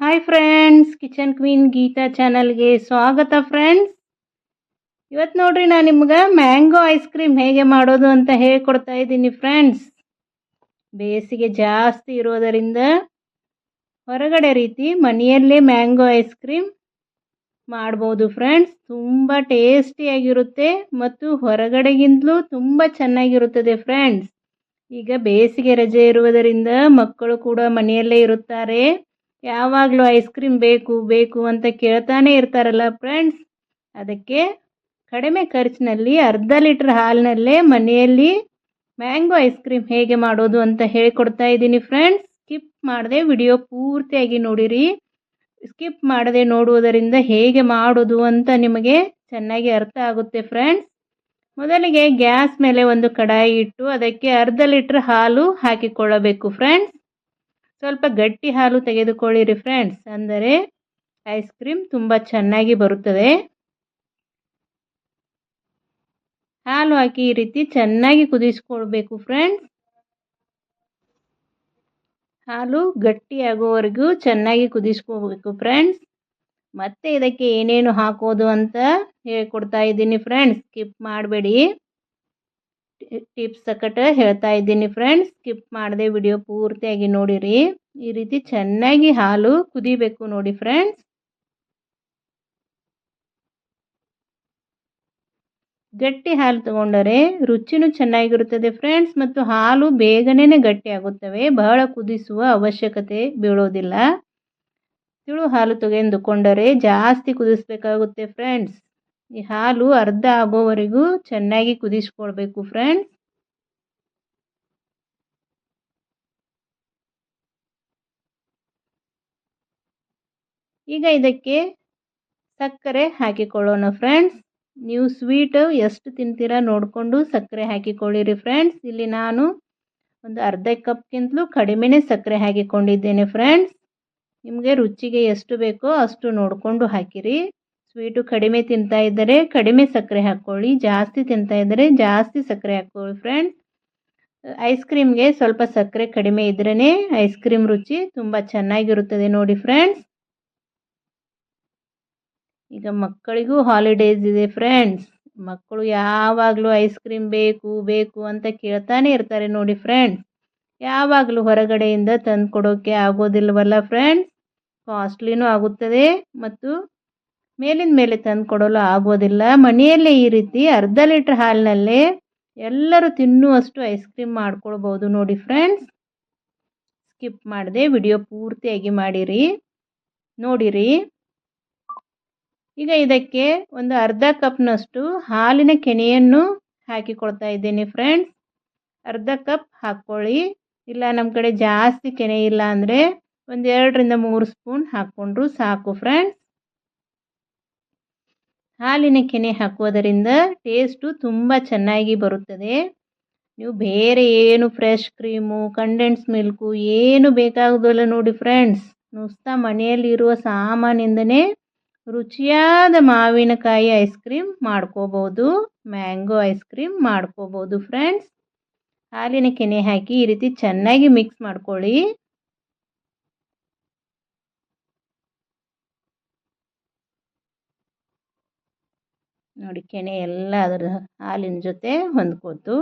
Hi friends kitchen queen Geeta ಚಾನಲ್ಗೆ ಸ್ವಾಗತ friends ಇವತ್ತು ನೋಡ್ರಿ ನಾನು ನಿಮ್ಗೆ ಮ್ಯಾಂಗೋ ಐಸ್ ಕ್ರೀಮ್ ಹೇಗೆ ಮಾಡೋದು ಅಂತ ಹೇಳ್ಕೊಡ್ತಾ ಇದ್ದೀನಿ ಫ್ರೆಂಡ್ಸ್ ಬೇಸಿಗೆ ಜಾಸ್ತಿ ಇರೋದರಿಂದ ಹೊರಗಡೆ ರೀತಿ ಮನೆಯಲ್ಲೇ ಮ್ಯಾಂಗೋ ಐಸ್ ಕ್ರೀಮ್ ಮಾಡ್ಬೋದು ಫ್ರೆಂಡ್ಸ್ ತುಂಬ ಟೇಸ್ಟಿಯಾಗಿರುತ್ತೆ ಮತ್ತು ಹೊರಗಡೆಗಿಂತಲೂ ತುಂಬ ಚೆನ್ನಾಗಿರುತ್ತದೆ ಫ್ರೆಂಡ್ಸ್ ಈಗ ಬೇಸಿಗೆ ರಜೆ ಇರುವುದರಿಂದ ಮಕ್ಕಳು ಕೂಡ ಮನೆಯಲ್ಲೇ ಇರುತ್ತಾರೆ. ಯಾವಾಗಲೂ ಐಸ್ ಕ್ರೀಮ್ ಬೇಕು ಬೇಕು ಅಂತ ಕೇಳ್ತಾನೆ ಇರ್ತಾರಲ್ಲ ಫ್ರೆಂಡ್ಸ್ ಅದಕ್ಕೆ ಕಡಿಮೆ ಖರ್ಚಿನಲ್ಲಿ ಅರ್ಧ ಲೀಟ್ರ್ ಹಾಲಿನಲ್ಲೇ ಮನೆಯಲ್ಲಿ ಮ್ಯಾಂಗೋ ಐಸ್ ಕ್ರೀಮ್ ಹೇಗೆ ಮಾಡೋದು ಅಂತ ಹೇಳಿಕೊಡ್ತಾ ಇದ್ದೀನಿ ಫ್ರೆಂಡ್ಸ್ ಸ್ಕಿಪ್ ಮಾಡದೆ ವಿಡಿಯೋ ಪೂರ್ತಿಯಾಗಿ ನೋಡಿರಿ. ಸ್ಕಿಪ್ ಮಾಡದೆ ನೋಡುವುದರಿಂದ ಹೇಗೆ ಮಾಡೋದು ಅಂತ ನಿಮಗೆ ಚೆನ್ನಾಗಿ ಅರ್ಥ ಆಗುತ್ತೆ ಫ್ರೆಂಡ್ಸ್ ಮೊದಲಿಗೆ ಗ್ಯಾಸ್ ಮೇಲೆ ಒಂದು ಕಡಾಯಿ ಇಟ್ಟು ಅದಕ್ಕೆ ಅರ್ಧ ಲೀಟ್ರ್ ಹಾಲು ಹಾಕಿಕೊಳ್ಳಬೇಕು ಫ್ರೆಂಡ್ಸ್ ಸ್ವಲ್ಪ ಗಟ್ಟಿ ಹಾಲು ತೆಗೆದುಕೊಳ್ಳಿರಿ ಫ್ರೆಂಡ್ಸ್ ಅಂದರೆ ಐಸ್ ಕ್ರೀಮ್ ತುಂಬ ಚೆನ್ನಾಗಿ ಬರುತ್ತದೆ. ಹಾಲು ಹಾಕಿ ಈ ರೀತಿ ಚೆನ್ನಾಗಿ ಕುದಿಸ್ಕೊಳ್ಬೇಕು ಫ್ರೆಂಡ್ಸ್ ಹಾಲು ಗಟ್ಟಿಯಾಗುವವರೆಗೂ ಚೆನ್ನಾಗಿ ಕುದಿಸ್ಕೋಬೇಕು ಫ್ರೆಂಡ್ಸ್ ಮತ್ತೆ ಇದಕ್ಕೆ ಏನೇನು ಹಾಕೋದು ಅಂತ ಹೇಳ್ಕೊಡ್ತಾ ಇದ್ದೀನಿ ಫ್ರೆಂಡ್ಸ್ ಸ್ಕಿಪ್ ಮಾಡಬೇಡಿ. ಟಿಪ್ಸ್ ಸಕಟ ಹೇಳ್ತಾ ಇದ್ದೀನಿ ಫ್ರೆಂಡ್ಸ್ ಸ್ಕಿಪ್ ಮಾಡದೆ ವಿಡಿಯೋ ಪೂರ್ತಿಯಾಗಿ ನೋಡಿರಿ. ಈ ರೀತಿ ಚೆನ್ನಾಗಿ ಹಾಲು ಕುದಿಬೇಕು ನೋಡಿ ಫ್ರೆಂಡ್ಸ್ ಗಟ್ಟಿ ಹಾಲು ತಗೊಂಡರೆ ರುಚಿನೂ ಚೆನ್ನಾಗಿರುತ್ತದೆ ಫ್ರೆಂಡ್ಸ್ ಮತ್ತು ಹಾಲು ಬೇಗನೆ ಗಟ್ಟಿ ಆಗುತ್ತವೆ ಬಹಳ ಕುದಿಸುವ ಅವಶ್ಯಕತೆ ಬೀಳೋದಿಲ್ಲ. ತಿಳು ಹಾಲು ತೆಗೆದುಕೊಂಡರೆ ಜಾಸ್ತಿ ಕುದಿಸ್ಬೇಕಾಗುತ್ತೆ ಫ್ರೆಂಡ್ಸ್ ಈ ಹಾಲು ಅರ್ಧ ಆಗೋವರೆಗೂ ಚೆನ್ನಾಗಿ ಕುದಿಸ್ಕೊಳ್ಬೇಕು ಫ್ರೆಂಡ್ಸ್ ಈಗ ಇದಕ್ಕೆ ಸಕ್ಕರೆ ಹಾಕಿಕೊಳ್ಳೋಣ ಫ್ರೆಂಡ್ಸ್ ನೀವು ಸ್ವೀಟ್ ಎಷ್ಟು ತಿಂತೀರಾ ನೋಡಿಕೊಂಡು ಸಕ್ಕರೆ ಹಾಕಿಕೊಳ್ಳಿರಿ ಫ್ರೆಂಡ್ಸ್ ಇಲ್ಲಿ ನಾನು ಒಂದು ಅರ್ಧ ಕಪ್ಗಿಂತಲೂ ಕಡಿಮೆನೇ ಸಕ್ಕರೆ ಹಾಕಿಕೊಂಡಿದ್ದೇನೆ ಫ್ರೆಂಡ್ಸ್ ನಿಮಗೆ ರುಚಿಗೆ ಎಷ್ಟು ಬೇಕೋ ಅಷ್ಟು ನೋಡಿಕೊಂಡು ಹಾಕಿರಿ. ಸ್ವೀಟು ಕಡಿಮೆ ತಿಂತಾ ಇದ್ದರೆ ಕಡಿಮೆ ಸಕ್ಕರೆ ಹಾಕ್ಕೊಳ್ಳಿ, ಜಾಸ್ತಿ ತಿಂತಾ ಇದ್ದರೆ ಜಾಸ್ತಿ ಸಕ್ಕರೆ ಹಾಕ್ಕೊಳ್ಳಿ ಫ್ರೆಂಡ್ಸ್ ಐಸ್ ಕ್ರೀಮ್ಗೆ ಸ್ವಲ್ಪ ಸಕ್ಕರೆ ಕಡಿಮೆ ಇದ್ರೇ ಐಸ್ ಕ್ರೀಮ್ ರುಚಿ ತುಂಬ ಚೆನ್ನಾಗಿರುತ್ತದೆ ನೋಡಿ ಫ್ರೆಂಡ್ಸ್ ಈಗ ಮಕ್ಕಳಿಗೂ ಹಾಲಿಡೇಸ್ ಇದೆ ಫ್ರೆಂಡ್ಸ್ ಮಕ್ಕಳು ಯಾವಾಗಲೂ ಐಸ್ ಕ್ರೀಮ್ ಬೇಕು ಬೇಕು ಅಂತ ಕೇಳ್ತಾನೆ ಇರ್ತಾರೆ ನೋಡಿ ಫ್ರೆಂಡ್ಸ್ ಯಾವಾಗಲೂ ಹೊರಗಡೆಯಿಂದ ತಂದು ಕೊಡೋಕ್ಕೆ ಆಗೋದಿಲ್ವಲ್ಲ ಫ್ರೆಂಡ್ಸ್ ಕಾಸ್ಟ್ಲಿನೂ ಆಗುತ್ತದೆ ಮತ್ತು ಮೇಲಿನ ಮೇಲೆ ತಂದು ಕೊಡಲು ಆಗೋದಿಲ್ಲ ಮನೆಯಲ್ಲೇ ಈ ರೀತಿ ಅರ್ಧ ಲೀಟ್ರ್ ಹಾಲಿನಲ್ಲೇ ಎಲ್ಲರೂ ತಿನ್ನುವಷ್ಟು ಐಸ್ ಕ್ರೀಮ್ ಮಾಡ್ಕೊಳ್ಬೋದು ನೋಡಿ ಫ್ರೆಂಡ್ಸ್ ಸ್ಕಿಪ್ ಮಾಡಿದೆ ವಿಡಿಯೋ ಪೂರ್ತಿಯಾಗಿ ಮಾಡಿರಿ, ನೋಡಿರಿ. ಈಗ ಇದಕ್ಕೆ ಒಂದು ಅರ್ಧ ಕಪ್ನಷ್ಟು ಹಾಲಿನ ಕೆನೆಯನ್ನು ಹಾಕಿಕೊಳ್ತಾ ಇದ್ದೀನಿ ಫ್ರೆಂಡ್ಸ್ ಅರ್ಧ ಕಪ್ ಹಾಕ್ಕೊಳ್ಳಿ. ಇಲ್ಲ ನಮ್ಮ ಕಡೆ ಜಾಸ್ತಿ ಕೆನೆ ಇಲ್ಲ ಅಂದರೆ ಒಂದು ಎರಡರಿಂದ ಮೂರು ಸ್ಪೂನ್ ಹಾಕ್ಕೊಂಡ್ರು ಸಾಕು ಫ್ರೆಂಡ್ಸ್ ಹಾಲಿನ ಕೆನೆ ಹಾಕುವುದರಿಂದ ಟೇಸ್ಟು ತುಂಬ ಚೆನ್ನಾಗಿ ಬರುತ್ತದೆ. ನೀವು ಬೇರೆ ಏನು ಫ್ರೆಶ್ ಕ್ರೀಮು ಕಂಡೆನ್ಸ್ ಮಿಲ್ಕು ಏನು ಬೇಕಾಗೋದಿಲ್ಲ ನೋಡಿ ಫ್ರೆಂಡ್ಸ್ ನುಸ್ತಾ ಮನೆಯಲ್ಲಿರುವ ಸಾಮಾನಿಂದನೇ ರುಚಿಯಾದ ಮಾವಿನಕಾಯಿ ಐಸ್ ಕ್ರೀಮ್ ಮಾಡ್ಕೋಬೋದು ಮ್ಯಾಂಗೋ ಐಸ್ ಕ್ರೀಮ್ ಮಾಡ್ಕೋಬೋದು ಫ್ರೆಂಡ್ಸ್ ಹಾಲಿನ ಕೆನೆ ಹಾಕಿ ಈ ರೀತಿ ಚೆನ್ನಾಗಿ ಮಿಕ್ಸ್ ಮಾಡ್ಕೊಳ್ಳಿ. ನೋಡಿ ಕೆನೆ ಎಲ್ಲ ಅದರ ಹಾಲಿನ ಜೊತೆ ಹೊಂದ್ಕೋತು.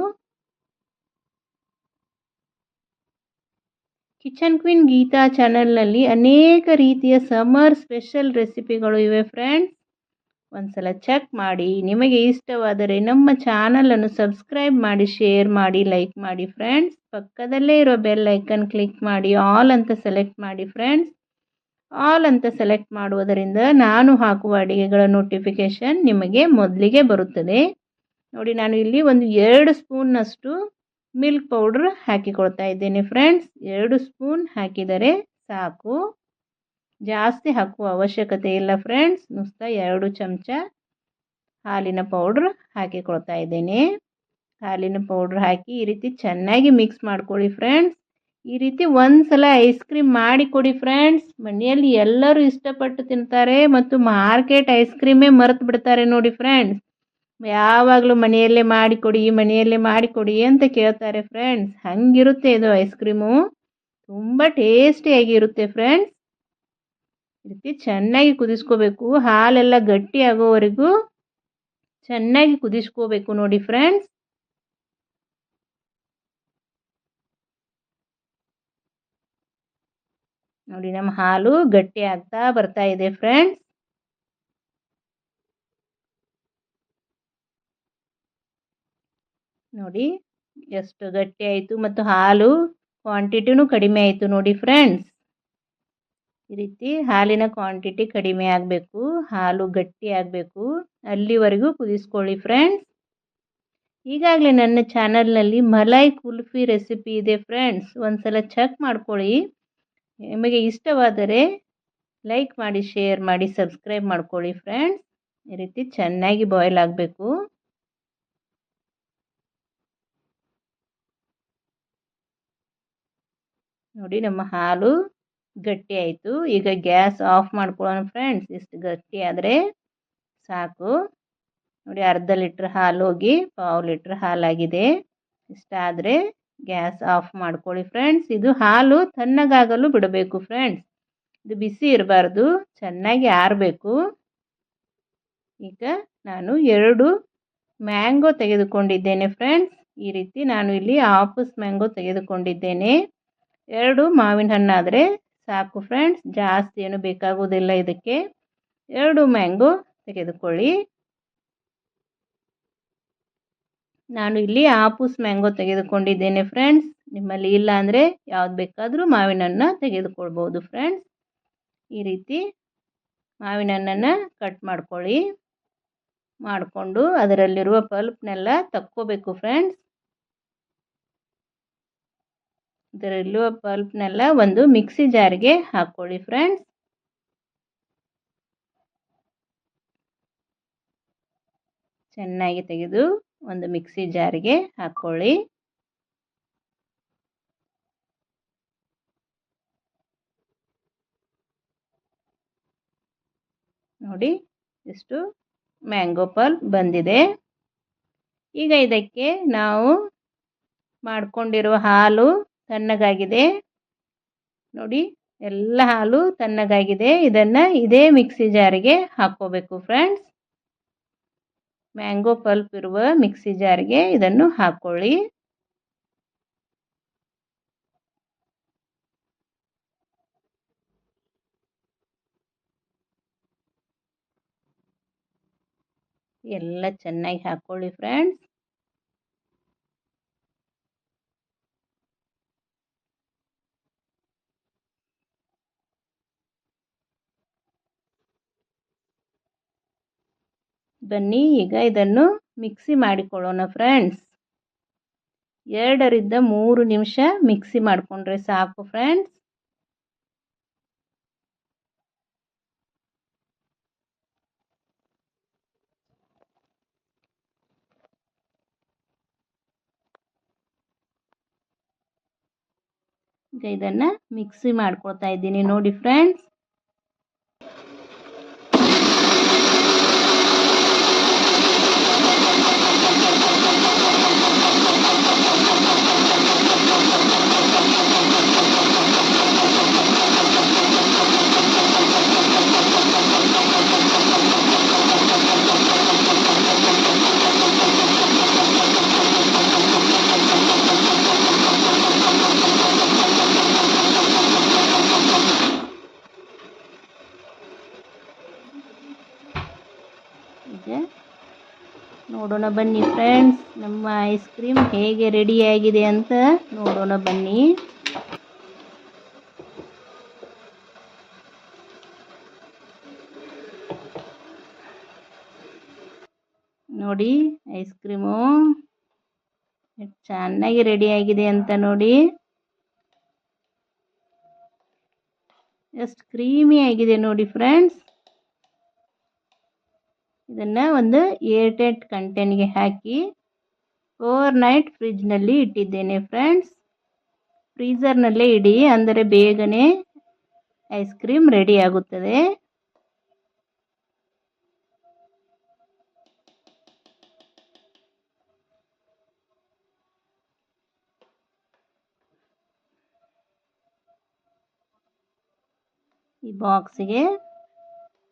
ಕಿಚನ್ ಕ್ವೀನ್ ಗೀತಾ ಚಾನಲ್ನಲ್ಲಿ ಅನೇಕ ರೀತಿಯ ಸಮರ್ ಸ್ಪೆಷಲ್ ರೆಸಿಪಿಗಳು ಇವೆ ಫ್ರೆಂಡ್ಸ್. ಒಂದ್ಸಲ ಚೆಕ್ ಮಾಡಿ. ನಿಮಗೆ ಇಷ್ಟವಾದರೆ ನಮ್ಮ ಚಾನಲನ್ನು ಸಬ್ಸ್ಕ್ರೈಬ್ ಮಾಡಿ, ಶೇರ್ ಮಾಡಿ, ಲೈಕ್ ಮಾಡಿ ಫ್ರೆಂಡ್ಸ್. ಪಕ್ಕದಲ್ಲೇ ಇರೋ ಬೆಲ್ ಐಕನ್ ಕ್ಲಿಕ್ ಮಾಡಿ, ಆಲ್ ಅಂತ ಸೆಲೆಕ್ಟ್ ಮಾಡಿ ಫ್ರೆಂಡ್ಸ್. ಆಲ್ ಅಂತ ಸೆಲೆಕ್ಟ್ ಮಾಡುವುದರಿಂದ ನಾನು ಹಾಕುವ ಅಡಿಗೆಗಳ ನೋಟಿಫಿಕೇಷನ್ ನಿಮಗೆ ಮೊದಲಿಗೆ ಬರುತ್ತದೆ. ನೋಡಿ, ನಾನು ಇಲ್ಲಿ ಒಂದು ಎರಡು ಸ್ಪೂನ್ನಷ್ಟು ಮಿಲ್ಕ್ ಪೌಡ್ರ್ ಹಾಕಿಕೊಳ್ತಾ ಇದ್ದೇನೆ ಫ್ರೆಂಡ್ಸ್ ಎರಡು ಸ್ಪೂನ್ ಹಾಕಿದರೆ ಸಾಕು. ಜಾಸ್ತಿ ಹಾಕುವ ಅವಶ್ಯಕತೆ ಇಲ್ಲ ಫ್ರೆಂಡ್ಸ್ ನುಸ್ತ ಎರಡು ಚಮಚ ಹಾಲಿನ ಪೌಡ್ರ್ ಹಾಕಿಕೊಳ್ತಾ ಇದ್ದೇನೆ. ಹಾಲಿನ ಪೌಡ್ರ್ ಹಾಕಿ ಈ ರೀತಿ ಚೆನ್ನಾಗಿ ಮಿಕ್ಸ್ ಮಾಡ್ಕೊಳ್ಳಿ ಫ್ರೆಂಡ್ಸ್ ಈ ರೀತಿ ಒಂದು ಸಲ ಐಸ್ ಕ್ರೀಮ್ ಮಾಡಿಕೊಡಿ ಫ್ರೆಂಡ್ಸ್ ಮನೆಯಲ್ಲಿ ಎಲ್ಲರೂ ಇಷ್ಟಪಟ್ಟು ತಿಂತಾರೆ ಮತ್ತು ಮಾರ್ಕೆಟ್ ಐಸ್ ಕ್ರೀಮೇ ಮರೆತು ಬಿಡ್ತಾರೆ ನೋಡಿ ಫ್ರೆಂಡ್ಸ್ ಯಾವಾಗಲೂ ಮನೆಯಲ್ಲೇ ಮಾಡಿಕೊಡಿ ಮನೆಯಲ್ಲೇ ಮಾಡಿಕೊಡಿ ಅಂತ ಕೇಳ್ತಾರೆ ಫ್ರೆಂಡ್ಸ್ ಹಂಗಿರುತ್ತೆ ಇದು ಐಸ್ ಕ್ರೀಮು ತುಂಬ ಟೇಸ್ಟಿಯಾಗಿರುತ್ತೆ ಫ್ರೆಂಡ್ಸ್ ರೀತಿ ಚೆನ್ನಾಗಿ ಕುದಿಸ್ಕೋಬೇಕು. ಹಾಲೆಲ್ಲ ಗಟ್ಟಿ ಆಗೋವರೆಗೂ ಚೆನ್ನಾಗಿ ಕುದಿಸ್ಕೋಬೇಕು ನೋಡಿ ಫ್ರೆಂಡ್ಸ್ ನೋಡಿ ನಮ್ಮ ಹಾಲು ಗಟ್ಟಿ ಆಗ್ತಾ ಬರ್ತಾ ಇದೆ ಫ್ರೆಂಡ್ಸ್ ನೋಡಿ, ಎಷ್ಟು ಗಟ್ಟಿ ಆಯಿತು ಮತ್ತು ಹಾಲು ಕ್ವಾಂಟಿಟಿನೂ ಕಡಿಮೆ ಆಯಿತು ನೋಡಿ ಫ್ರೆಂಡ್ಸ್ ಈ ರೀತಿ ಹಾಲಿನ ಕ್ವಾಂಟಿಟಿ ಕಡಿಮೆ ಆಗಬೇಕು, ಹಾಲು ಗಟ್ಟಿ ಆಗಬೇಕು. ಅಲ್ಲಿವರೆಗೂ ಕುದಿಸ್ಕೊಳ್ಳಿ ಫ್ರೆಂಡ್ಸ್ ಈಗಾಗಲೇ ನನ್ನ ಚಾನಲ್ನಲ್ಲಿ ಮಲೈ ಕುಲ್ಫಿ ರೆಸಿಪಿ ಇದೆ ಫ್ರೆಂಡ್ಸ್ ಒಂದ್ಸಲ ಚೆಕ್ ಮಾಡ್ಕೊಳ್ಳಿ. ನಿಮಗೆ ಇಷ್ಟವಾದರೆ ಲೈಕ್ ಮಾಡಿ, ಶೇರ್ ಮಾಡಿ, ಸಬ್ಸ್ಕ್ರೈಬ್ ಮಾಡ್ಕೊಳ್ಳಿ ಫ್ರೆಂಡ್ಸ್. ಈ ರೀತಿ ಚೆನ್ನಾಗಿ ಬಾಯ್ಲ್ ಆಗಬೇಕು. ನೋಡಿ ನಮ್ಮ ಹಾಲು ಗಟ್ಟಿ ಆಯಿತು. ಈಗ ಗ್ಯಾಸ್ ಆಫ್ ಮಾಡ್ಕೊಳ್ಳೋಣ ಫ್ರೆಂಡ್ಸ್. ಇಷ್ಟು ಗಟ್ಟಿ ಆದರೆ ಸಾಕು. ನೋಡಿ ಅರ್ಧ ಲೀಟ್ರ್ ಹಾಲು ಹೋಗಿ ಪಾವು ಲೀಟ್ರ್ ಹಾಲಾಗಿದೆ. ಇಷ್ಟಾದರೆ ಗ್ಯಾಸ್ ಆಫ್ ಮಾಡ್ಕೊಳ್ಳಿ ಫ್ರೆಂಡ್ಸ್. ಇದು ಹಾಲು ತಣ್ಣಗಾಗಲು ಬಿಡಬೇಕು ಫ್ರೆಂಡ್ಸ್. ಇದು ಬಿಸಿ ಇರಬಾರ್ದು, ಚೆನ್ನಾಗಿ ಆರಬೇಕು. ಈಗ ನಾನು ಎರಡು ಮ್ಯಾಂಗೋ ತೆಗೆದುಕೊಂಡಿದ್ದೇನೆ ಫ್ರೆಂಡ್ಸ್. ಈ ರೀತಿ ನಾನು ಇಲ್ಲಿ ಆಫೀಸ್ ಮ್ಯಾಂಗೋ ತೆಗೆದುಕೊಂಡಿದ್ದೇನೆ. ಎರಡು ಮಾವಿನ ಹಣ್ಣಾದರೆ ಸಾಕು ಫ್ರೆಂಡ್ಸ್. ಜಾಸ್ತಿ ಏನು ಬೇಕಾಗುವುದಿಲ್ಲ ಇದಕ್ಕೆ. ಎರಡು ಮ್ಯಾಂಗೋ ತೆಗೆದುಕೊಳ್ಳಿ. ನಾನು ಇಲ್ಲಿ ಆಪೂಸ್ ಮ್ಯಾಂಗೋ ತೆಗೆದುಕೊಂಡಿದ್ದೇನೆ ಫ್ರೆಂಡ್ಸ್. ನಿಮ್ಮಲ್ಲಿ ಇಲ್ಲ ಅಂದರೆ ಯಾವ್ದು ಬೇಕಾದರೂ ಮಾವಿನ ಹಣ್ಣು ತೆಗೆದುಕೊಳ್ಬೋದು ಫ್ರೆಂಡ್ಸ್. ಈ ರೀತಿ ಮಾವಿನ ಹಣ್ಣನ್ನು ಕಟ್ ಮಾಡ್ಕೊಳ್ಳಿ. ಮಾಡಿಕೊಂಡು ಅದರಲ್ಲಿರುವ ಪಲ್ಪ್ನೆಲ್ಲ ತಕ್ಕೋಬೇಕು ಫ್ರೆಂಡ್ಸ್. ಇದರಲ್ಲಿರುವ ಪಲ್ಪ್ನೆಲ್ಲ ಒಂದು ಮಿಕ್ಸಿ ಜಾರಿಗೆ ಹಾಕ್ಕೊಳ್ಳಿ ಫ್ರೆಂಡ್ಸ್. ಚೆನ್ನಾಗಿ ತೆಗೆದು ಒಂದು ಮಿಕ್ಸಿ ಜಾರಿಗೆ ಹಾಕ್ಕೊಳ್ಳಿ ನೋಡಿ, ಇಷ್ಟು ಮ್ಯಾಂಗೋ ಪಲ್ ಬಂದಿದೆ. ಈಗ ಇದಕ್ಕೆ ನಾವು ಮಾಡಿಕೊಂಡಿರುವ ಹಾಲು ತಣ್ಣಗಾಗಿದೆ. ನೋಡಿ, ಎಲ್ಲ ಹಾಲು ತಣ್ಣಗಾಗಿದೆ. ಇದನ್ನು ಇದೇ ಮಿಕ್ಸಿ ಜಾರಿಗೆ ಹಾಕ್ಕೋಬೇಕು ಫ್ರೆಂಡ್ಸ್ ಮ್ಯಾಂಗೋ ಪಲ್ಪ್ ಇರುವ ಮಿಕ್ಸಿ ಜಾರ್ಗೆ ಇದನ್ನು ಹಾಕ್ಕೊಳ್ಳಿ ಎಲ್ಲ ಚೆನ್ನಾಗಿ ಹಾಕ್ಕೊಳ್ಳಿ ಫ್ರೆಂಡ್ಸ್. ಬನ್ನಿ, ಈಗ ಇದನ್ನು ಮಿಕ್ಸಿ ಮಾಡಿಕೊಳ್ಳೋಣ ಫ್ರೆಂಡ್ಸ್ ಎರಡರಿಂದ ಮೂರು ನಿಮಿಷ ಮಿಕ್ಸಿ ಮಾಡಿಕೊಂಡ್ರೆ ಸಾಕು ಫ್ರೆಂಡ್ಸ್ ಈಗ ಇದನ್ನು ಮಿಕ್ಸಿ ಮಾಡ್ಕೊಳ್ತಾ ಇದ್ದೀನಿ ನೋಡಿ ಫ್ರೆಂಡ್ಸ್ ಈಗ ನೋಡೋಣ ಬನ್ನಿ ಫ್ರೆಂಡ್ಸ್ ನಮ್ಮ ಐಸ್ ಕ್ರೀಮ್ ಹೇಗೆ ರೆಡಿ ಆಗಿದೆ ಅಂತ ನೋಡೋಣ ಬನ್ನಿ. ನೋಡಿ ಐಸ್ ಕ್ರೀಮು ಚೆನ್ನಾಗಿ ರೆಡಿ ಆಗಿದೆ ಅಂತ ನೋಡಿ. ಎಷ್ಟು ಕ್ರೀಮಿ ಆಗಿದೆ ನೋಡಿ ಫ್ರೆಂಡ್ಸ್ ಇದನ್ನು ಒಂದು ಏರ್ಟೈಟ್ ಕಂಟೈನ್ಗೆ ಹಾಕಿ ಓವರ್ ನೈಟ್ ಫ್ರಿಜ್ನಲ್ಲಿ ಇಟ್ಟಿದ್ದೇನೆ ಫ್ರೆಂಡ್ಸ್ ಫ್ರೀಝರ್ನಲ್ಲೇ ಇಡಿ, ಅಂದರೆ ಬೇಗನೆ ಐಸ್ ಕ್ರೀಮ್ ರೆಡಿ ಆಗುತ್ತದೆ. ಈ ಬಾಕ್ಸಿಗೆ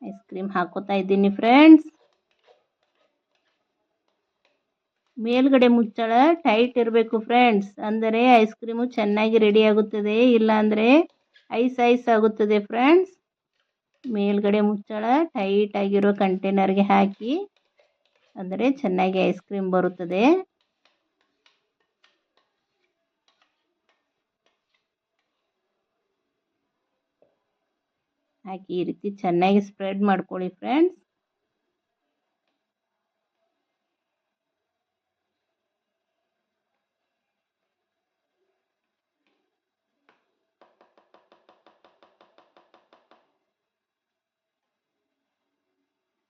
ಐಸ್ ಕ್ರೀಮ್ ಹಾಕೋತಾ ಇದ್ದೀನಿ ಫ್ರೆಂಡ್ಸ್ ಮೇಲ್ಗಡೆ ಮುಚ್ಚಳ ಟೈಟ್ ಇರಬೇಕು ಫ್ರೆಂಡ್ಸ್ ಅಂದರೆ ಐಸ್ ಕ್ರೀಮು ಚೆನ್ನಾಗಿ ರೆಡಿ ಆಗುತ್ತದೆ. ಇಲ್ಲಾಂದರೆ ಐಸ್ ಐಸ್ ಆಗುತ್ತದೆ ಫ್ರೆಂಡ್ಸ್ ಮೇಲ್ಗಡೆ ಮುಚ್ಚಳ ಟೈಟ್ ಆಗಿರೋ ಕಂಟೈನರ್ಗೆ ಹಾಕಿ, ಅಂದರೆ ಚೆನ್ನಾಗಿ ಐಸ್ ಕ್ರೀಮ್ ಬರುತ್ತದೆ. ಹಾಕಿ ಈ ರೀತಿ ಚೆನ್ನಾಗಿ ಸ್ಪ್ರೆಡ್ ಮಾಡ್ಕೊಳ್ಳಿ ಫ್ರೆಂಡ್ಸ್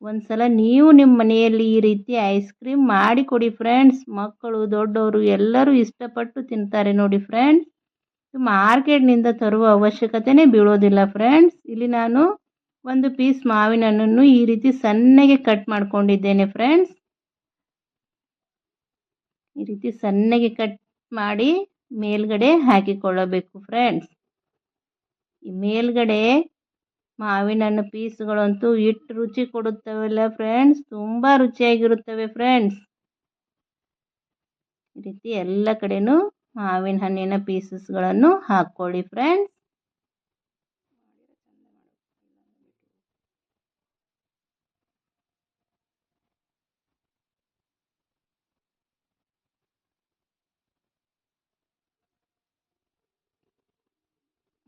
ಒಂದ್ಸಲ ನೀವು ನಿಮ್ಮ ಮನೆಯಲ್ಲಿ ಈ ರೀತಿ ಐಸ್ ಕ್ರೀಮ್ ಮಾಡಿ ಕೊಡಿ ಫ್ರೆಂಡ್ಸ್ ಮಕ್ಕಳು, ದೊಡ್ಡವರು ಎಲ್ಲರೂ ಇಷ್ಟಪಟ್ಟು ತಿಂತಾರೆ ನೋಡಿ ಫ್ರೆಂಡ್ಸ್ ಮಾರ್ಕೆಟ್ನಿಂದ ತರುವ ಅವಶ್ಯಕತೆನೇ ಬೀಳೋದಿಲ್ಲ ಫ್ರೆಂಡ್ಸ್ ಇಲ್ಲಿ ನಾನು ಒಂದು ಪೀಸ್ ಮಾವಿನ ಹಣ್ಣನ್ನು ಈ ರೀತಿ ಸಣ್ಣಗೆ ಕಟ್ ಮಾಡ್ಕೊಂಡಿದ್ದೇನೆ ಫ್ರೆಂಡ್ಸ್ ಈ ರೀತಿ ಸಣ್ಣಗೆ ಕಟ್ ಮಾಡಿ ಮೇಲ್ಗಡೆ ಹಾಕಿಕೊಳ್ಳಬೇಕು ಫ್ರೆಂಡ್ಸ್ ಈ ಮೇಲ್ಗಡೆ ಮಾವಿನ ಹಣ್ಣು ಪೀಸ್ಗಳಂತೂ ಇಟ್ಟು ರುಚಿ ಕೊಡುತ್ತವಲ್ಲ ಫ್ರೆಂಡ್ಸ್ ತುಂಬ ರುಚಿಯಾಗಿರುತ್ತವೆ ಫ್ರೆಂಡ್ಸ್ ಈ ರೀತಿ ಎಲ್ಲ ಕಡೆನೂ ಮಾವಿನ ಹಣ್ಣಿನ ಪೀಸಸ್ಗಳನ್ನು ಹಾಕ್ಕೊಳ್ಳಿ ಫ್ರೆಂಡ್ಸ್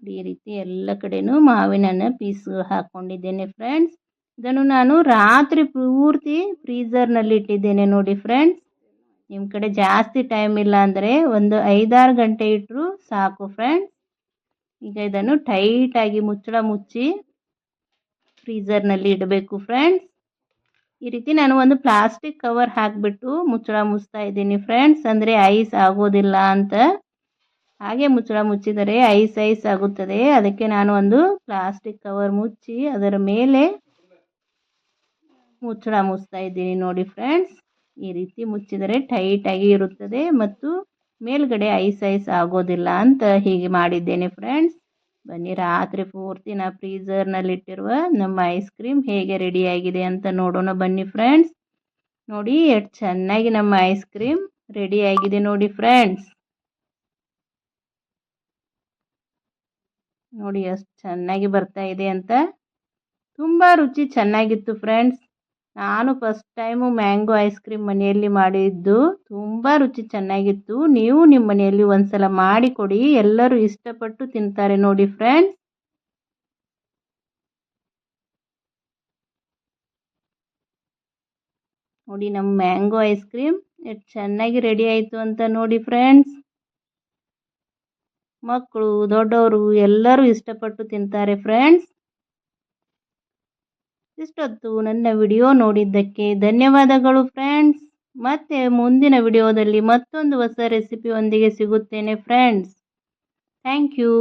ಈ ರೀತಿ ಎಲ್ಲ ಕಡೆನೂ ಮಾವಿನ ಪೀಸ್ ಹಾಕ್ಕೊಂಡಿದ್ದೇನೆ ಫ್ರೆಂಡ್ಸ್ ಇದನ್ನು ನಾನು ರಾತ್ರಿ ಪೂರ್ತಿ ಫ್ರೀಝರ್ನಲ್ಲಿ ಇಟ್ಟಿದ್ದೇನೆ ನೋಡಿ ಫ್ರೆಂಡ್ಸ್ ನಿಮ್ಮ ಕಡೆ ಜಾಸ್ತಿ ಟೈಮ್ ಇಲ್ಲ ಅಂದರೆ ಒಂದು ಐದಾರು ಗಂಟೆ ಇಟ್ಟರು ಸಾಕು ಫ್ರೆಂಡ್ಸ್ ಈಗ ಇದನ್ನು ಟೈಟಾಗಿ ಮುಚ್ಚಳ ಮುಚ್ಚಿ ಫ್ರೀಝರ್ನಲ್ಲಿ ಇಡಬೇಕು ಫ್ರೆಂಡ್ಸ್ ಈ ರೀತಿ ನಾನು ಒಂದು ಪ್ಲಾಸ್ಟಿಕ್ ಕವರ್ ಹಾಕಿಬಿಟ್ಟು ಮುಚ್ಚಳ ಮುಚ್ತಾ ಇದ್ದೀನಿ ಫ್ರೆಂಡ್ಸ್ ಅಂದರೆ ಐಸ್ ಆಗೋದಿಲ್ಲ ಅಂತ. ಹಾಗೆ ಮುಚ್ಚಳ ಮುಚ್ಚಿದರೆ ಐಸ್ ಐಸ್ ಆಗುತ್ತದೆ. ಅದಕ್ಕೆ ನಾನು ಒಂದು ಪ್ಲಾಸ್ಟಿಕ್ ಕವರ್ ಮುಚ್ಚಿ ಅದರ ಮೇಲೆ ಮುಚ್ಚಳ ಮುಚ್ತಾ ಇದ್ದೀನಿ ನೋಡಿ ಫ್ರೆಂಡ್ಸ್. ಈ ರೀತಿ ಮುಚ್ಚಿದರೆ ಟೈಟಾಗಿ ಇರುತ್ತದೆ ಮತ್ತು ಮೇಲ್ಗಡೆ ಐಸ್ ಐಸ್ ಆಗೋದಿಲ್ಲ ಅಂತ ಹೀಗೆ ಮಾಡಿದ್ದೇನೆ ಫ್ರೆಂಡ್ಸ್. ಬನ್ನಿ, ರಾತ್ರಿ ಪೂರ್ತಿ ನಾ ಫ್ರೀಝರ್ನಲ್ಲಿಟ್ಟಿರುವ ನಮ್ಮ ಐಸ್ ಕ್ರೀಮ್ ಹೇಗೆ ರೆಡಿಯಾಗಿದೆ ಅಂತ ನೋಡೋಣ ಬನ್ನಿ ಫ್ರೆಂಡ್ಸ್. ನೋಡಿ, ಎಷ್ಟು ಚೆನ್ನಾಗಿ ನಮ್ಮ ಐಸ್ ಕ್ರೀಮ್ ರೆಡಿಯಾಗಿದೆ ನೋಡಿ ಫ್ರೆಂಡ್ಸ್. ನೋಡಿ ಎಷ್ಟು ಚೆನ್ನಾಗಿ ಬರ್ತಾ ಇದೆ ಅಂತ. ತುಂಬ ರುಚಿ ಚೆನ್ನಾಗಿತ್ತು ಫ್ರೆಂಡ್ಸ್. ನಾನು first time mango ice cream ಮನೆಯಲ್ಲಿ ಮಾಡಿದ್ದು. ತುಂಬ ರುಚಿ ಚೆನ್ನಾಗಿತ್ತು. ನೀವು ನಿಮ್ಮ ಮನೆಯಲ್ಲಿ ಒಂದ್ಸಲ ಮಾಡಿಕೊಡಿ. ಎಲ್ಲರೂ ಇಷ್ಟಪಟ್ಟು ತಿಂತಾರೆ ನೋಡಿ ಫ್ರೆಂಡ್ಸ್. ನೋಡಿ ನಮ್ಮ ಮ್ಯಾಂಗೋ ಐಸ್ ಕ್ರೀಮ್ ಎಷ್ಟು ಚೆನ್ನಾಗಿ ರೆಡಿ ಆಯಿತು ಅಂತ ನೋಡಿ ಫ್ರೆಂಡ್ಸ್. ಮಕ್ಕಳು, ದೊಡ್ಡವರು ಎಲ್ಲರೂ ಇಷ್ಟಪಟ್ಟು ತಿಂತಾರೆ ಫ್ರೆಂಡ್ಸ್ ಇಷ್ಟೊತ್ತು ನನ್ನ ವಿಡಿಯೋ ನೋಡಿದ್ದಕ್ಕೆ ಧನ್ಯವಾದಗಳು ಫ್ರೆಂಡ್ಸ್ ಮತ್ತೆ ಮುಂದಿನ ವಿಡಿಯೋದಲ್ಲಿ ಮತ್ತೊಂದು ಹೊಸ ರೆಸಿಪಿಯೊಂದಿಗೆ ಸಿಗುತ್ತೇನೆ ಫ್ರೆಂಡ್ಸ್ ಥ್ಯಾಂಕ್ ಯು